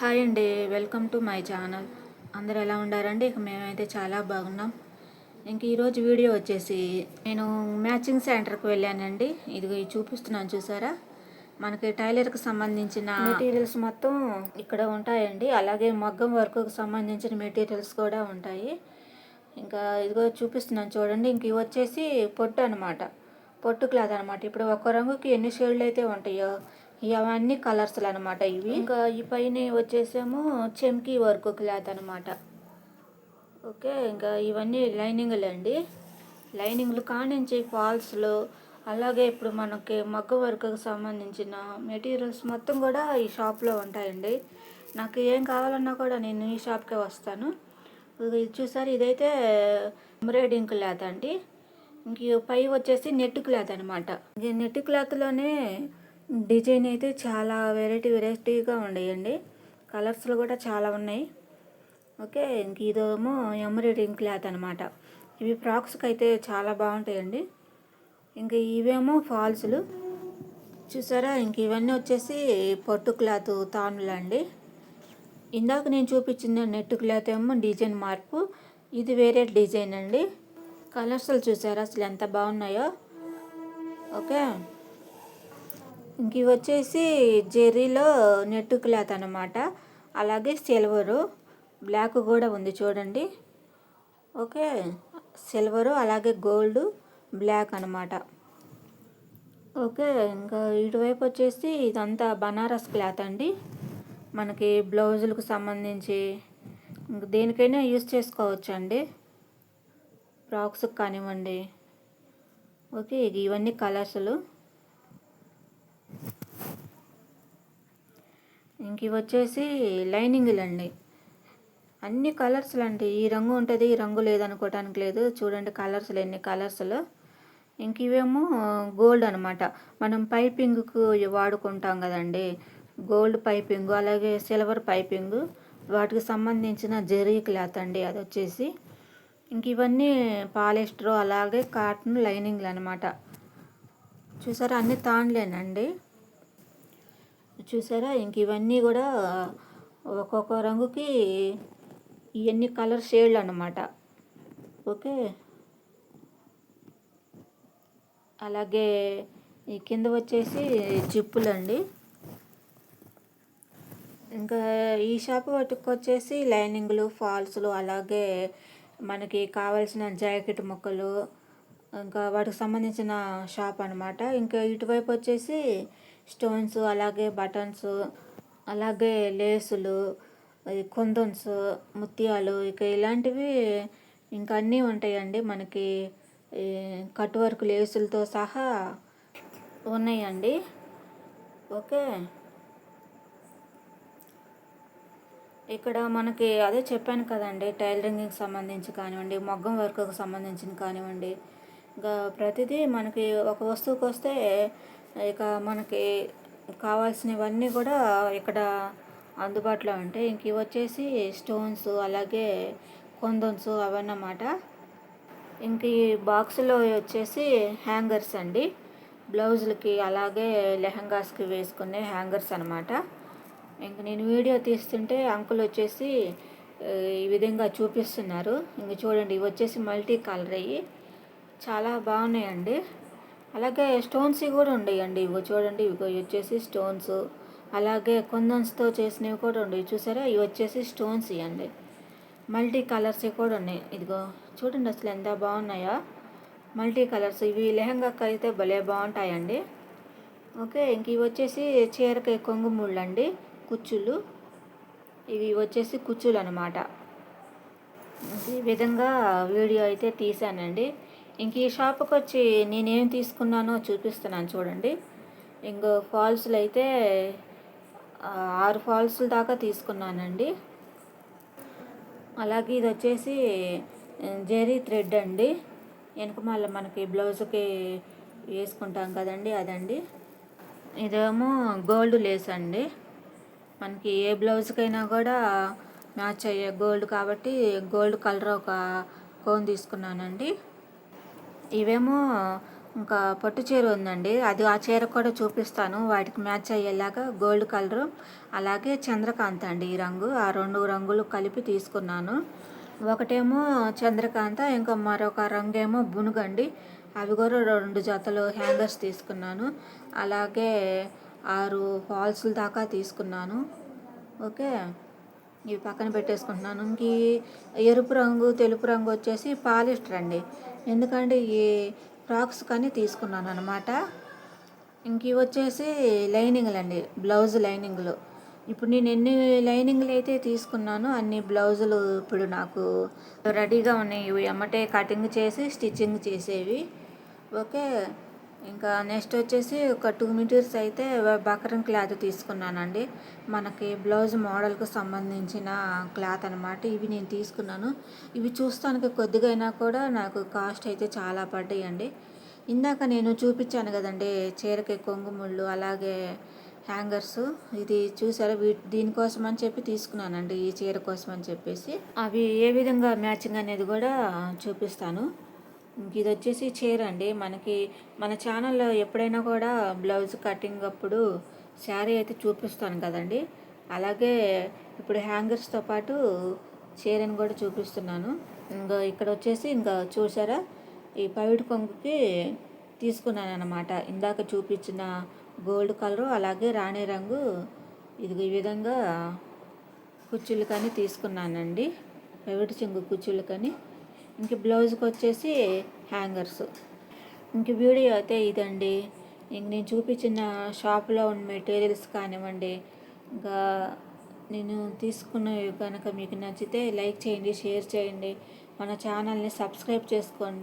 Hi అండి welcome to my channel. అందరు ఎలా ఉండారండి? ఇక మేమైతే చాలా బాగున్నాం. ఇంక ఈరోజు వీడియో వచ్చేసి నేను మ్యాచింగ్ సెంటర్కి వెళ్ళానండి. ఇది చూపిస్తున్నాను చూసారా? మనకి టైలర్కి సంబంధించిన మెటీరియల్స్ మొత్తం ఇక్కడ ఉంటాయండి. అలాగే మగ్గం వర్క్కి సంబంధించిన మెటీరియల్స్ కూడా ఉంటాయి. ఇంకా ఇదిగో చూపిస్తున్నాను చూడండి. ఇంక ఇవి వచ్చేసి పొట్టు అనమాట పొట్టు క్లాత్ అనమాట ఇప్పుడు ఒక్క రంగుకి ఎన్ని షేడ్లు అయితే ఉంటాయో ఇవన్నీ కలర్స్లు అనమాట ఇవి. ఇంకా ఈ పైన వచ్చేసేమో చెమ్కీ వర్క్ క్లాత్ అనమాట ఓకే ఇంకా ఇవన్నీ లైనింగ్లు అండి. లైనింగ్లు కానించి ఫాల్స్లు అలాగే ఇప్పుడు మనకి మగ్గ వర్క్కి సంబంధించిన మెటీరియల్స్ మొత్తం కూడా ఈ షాప్లో ఉంటాయండి. నాకు ఏం కావాలన్నా కూడా నేను ఈ షాప్కే వస్తాను. ఇది చూసారు ఇదైతే ఎంబ్రాయిడింగ్ క్లాత్ అండి. ఇంక పై వచ్చేసి నెట్ క్లాత్ అనమాట ఈ నెట్ క్లాత్లోనే డిజైన్ అయితే చాలా వెరైటీ వెరైటీగా ఉన్నాయండి కలర్స్లో కూడా చాలా ఉన్నాయి. ఓకే ఇంక ఇదేమో ఎంబ్రాయిడింగ్ క్లాత్ అనమాట ఇవి ఫ్రాక్స్కి అయితే చాలా బాగుంటాయండి. ఇంక ఇవేమో ఫాల్స్లు చూసారా? ఇంక ఇవన్నీ వచ్చేసి పట్టు క్లాత్ తానులు అండి. ఇందాక నేను చూపించిన నెట్ క్లాత్ ఏమో డిజైన్ మార్పు. ఇది వేరే డిజైన్ అండి. కలర్స్లు చూసారా? అసలు ఎంత బాగున్నాయో. ఓకే. ఇంక ఇవి వచ్చేసి జెర్రీలో నెట్ క్లాత్ అనమాట అలాగే సిల్వరు. బ్లాక్ కూడా ఉంది చూడండి. ఓకే. సిల్వరు అలాగే గోల్డ్ బ్లాక్ అనమాట ఓకే. ఇంకా ఇటువైపు వచ్చేసి ఇదంతా బనారస్ క్లాత్ అండి. మనకి బ్లౌజులకు సంబంధించి ఇంక దేనికైనా యూస్ చేసుకోవచ్చు అండి ఫ్రాక్స్కి కానివ్వండి. ఓకే. ఇవన్నీ కలర్స్లు. ఇంక ఇవి వచ్చేసి లైనింగ్లు అండి అన్ని కలర్స్లు అండి ఈ రంగు ఉంటుంది ఈ రంగు లేదనుకోవటానికి లేదు. చూడండి కలర్స్లు ఎన్ని కలర్స్లు. ఇంక ఇవేమో గోల్డ్ అనమాట మనం పైపింగ్కు వాడుకుంటాం కదండి. గోల్డ్ పైపింగ్ అలాగే సిల్వర్ పైపింగ్ వాటికి సంబంధించిన జెరీ క్లాత్ అండి అది వచ్చేసి. ఇంక ఇవన్నీ పాలిస్టర్ అలాగే కాటన్ లైనింగ్లు అనమాట చూసారా అన్ని తాన్లేనండి చూసారా? ఇంక ఇవన్నీ కూడా ఒక్కొక్క రంగుకి ఇవన్నీ కలర్ షేడ్లు అన్నమాట. ఓకే? అలాగే ఈ కింద వచ్చేసి జిప్పులండి. ఇంకా ఈ షాప్ వాటికి వచ్చేసి లైనింగ్లు ఫాల్స్లు అలాగే మనకి కావాల్సిన జాకెట్ ముక్కలు ఇంకా వాటికి సంబంధించిన షాప్ అనమాట ఇంకా ఇటువైపు వచ్చేసి స్టోన్స్ అలాగే బటన్స్ అలాగే లేసులు కుందన్స్ ముత్యాలు ఇక ఇలాంటివి ఇంకా అన్నీ ఉంటాయండి. మనకి కట్ వర్క్ లేసులతో సహా ఉన్నాయండి. ఓకే. ఇక్కడ మనకి అదే చెప్పాను కదండి టైలరింగ్కి సంబంధించి కానివ్వండి మొగ్గం వర్క్కి సంబంధించిన కానివ్వండి. ఇంకా ప్రతిదీ మనకి ఒక వస్తువుకి వస్తే ఇక మనకి కావాల్సినవన్నీ కూడా ఇక్కడ అందుబాటులో ఉంటాయి. ఇంక ఇవి వచ్చేసి స్టోన్స్ అలాగే కొందన్స్ అవన్నమాట. ఇంక ఈ బాక్స్లో వచ్చేసి హ్యాంగర్స్ అండి. బ్లౌజులకి అలాగే లెహంగాస్కి వేసుకునే హ్యాంగర్స్ అనమాట ఇంక నేను వీడియో తీస్తుంటే అంకుల్ వచ్చేసి ఈ విధంగా చూపిస్తున్నారు. ఇంక చూడండి ఇవి వచ్చేసి మల్టీ కలర్ అయ్యి చాలా బాగున్నాయండి. అలాగే స్టోన్స్ కూడా ఉండేయండి. ఇవి చూడండి ఇవి వచ్చేసి స్టోన్స్. అలాగే కొందన్స్తో చేసినవి కూడా ఉండేవి. చూసారా? ఇవి వచ్చేసి స్టోన్స్ ఇవ్వండి మల్టీ కలర్స్ కూడా ఉన్నాయి. ఇదిగో చూడండి అసలు ఎంత బాగున్నాయో. Multi colours. ఇవి లెహంగాకి అయితే భలే బాగుంటాయండి. ఓకే ఇంక ఇవి వచ్చేసి చీరకాయ కొంగు ముళ్ళండి కుచ్చులు. ఇవి వచ్చేసి కుచ్చులు అనమాట ఈ విధంగా వీడియో అయితే తీసానండి. ఇంక ఈ షాప్కి వచ్చి నేనేం తీసుకున్నానో చూపిస్తున్నాను చూడండి. ఇంకో ఫాల్స్లు అయితే ఆరు ఫాల్స్ల దాకా తీసుకున్నానండి. అలాగే ఇది వచ్చేసి జెరీ థ్రెడ్ అండి. వెనుక మళ్ళీ మనకి బ్లౌజ్కి వేసుకుంటాం కదండి అదండి. ఇదేమో గోల్డ్ లేస్ అండి. మనకి ఏ బ్లౌజ్కైనా కూడా మ్యాచ్ అయ్యే గోల్డ్ కాబట్టి గోల్డ్ కలర్ ఒక కోన్ తీసుకున్నానండి. ఇవేమో ఇంకా పట్టు చీర ఉందండి. అది ఆ చీర కూడా చూపిస్తాను. వాటికి మ్యాచ్ అయ్యేలాగా గోల్డ్ కలరు అలాగే చంద్రకాంత అండి ఈ రంగు. ఆ రెండు రంగులు కలిపి తీసుకున్నాను. ఒకటేమో చంద్రకాంత ఇంకా మరొక రంగేమో బునుగండి. అవి కూడా రెండు జతలు హ్యాంగర్స్ తీసుకున్నాను. అలాగే ఆరు ఫాల్స్ దాకా తీసుకున్నాను. ఓకే? ఇవి పక్కన పెట్టేసుకుంటున్నాను. ఇంక ఎరుపు రంగు తెలుపు రంగు వచ్చేసి పాలిస్టర్ అండి. ఎందుకంటే ఈ ఫ్రాక్స్ కానీ తీసుకున్నాను అనమాట ఇంక ఇవి వచ్చేసి లైనింగ్లు అండి బ్లౌజ్ లైనింగ్లు. ఇప్పుడు నేను ఎన్ని లైనింగ్లు అయితే తీసుకున్నానో అన్ని బ్లౌజులు ఇప్పుడు నాకు రెడీగా ఉన్నాయి. ఇవి ఎమ్మటే కటింగ్ చేసి స్టిచ్చింగ్ చేసేవి. ఓకే. ఇంకా నెక్స్ట్ వచ్చేసి ఒక టూ మీటర్స్ అయితే బకరం క్లాత్ తీసుకున్నానండి. మనకి బ్లౌజ్ మోడల్కు సంబంధించిన క్లాత్ అనమాట ఇవి నేను తీసుకున్నాను. ఇవి చూస్తానికి కొద్దిగైనా కూడా నాకు కాస్ట్ అయితే చాలా పడ్డాయండి. ఇందాక నేను చూపించాను కదండి చీరకి కొంగుముళ్ళు అలాగే హ్యాంగర్స్ ఇది చూసారా? వీ దీనికోసం అని చెప్పి తీసుకున్నానండి ఈ చీర కోసం అని చెప్పేసి. అవి ఏ విధంగా మ్యాచింగ్ అనేది కూడా చూపిస్తాను. ఇది వచ్చేసి చీర అండి. మనకి మన ఛానల్లో ఎప్పుడైనా కూడా బ్లౌజ్ కటింగ్ అప్పుడు శారీ అయితే చూపిస్తాను కదండి. అలాగే ఇప్పుడు హ్యాంగర్స్తో పాటు చీరని కూడా చూపిస్తున్నాను. ఇంకా ఇక్కడ వచ్చేసి ఇంకా చూసారా? ఈ పవిడి కొంగుకి తీసుకున్నాను అనమాట ఇందాక చూపించిన గోల్డ్ కలరు అలాగే రాణి రంగు. ఇది ఈ విధంగా కుచ్చులు కానీ తీసుకున్నానండి. పైవిటి చెంగు కుచ్చులు కానీ. ఇంక బ్లౌజ్కి వచ్చేసి హ్యాంగర్స్. ఇంక వీడియో అయితే ఇదండి. ఇంక నేను చూపించిన షాప్లో ఉన్న మెటీరియల్స్ కానివ్వండి ఇంకా నేను తీసుకున్నవి కనుక మీకు నచ్చితే లైక్ చేయండి షేర్ చేయండి. మన ఛానల్ని సబ్స్క్రైబ్ చేసుకోండి.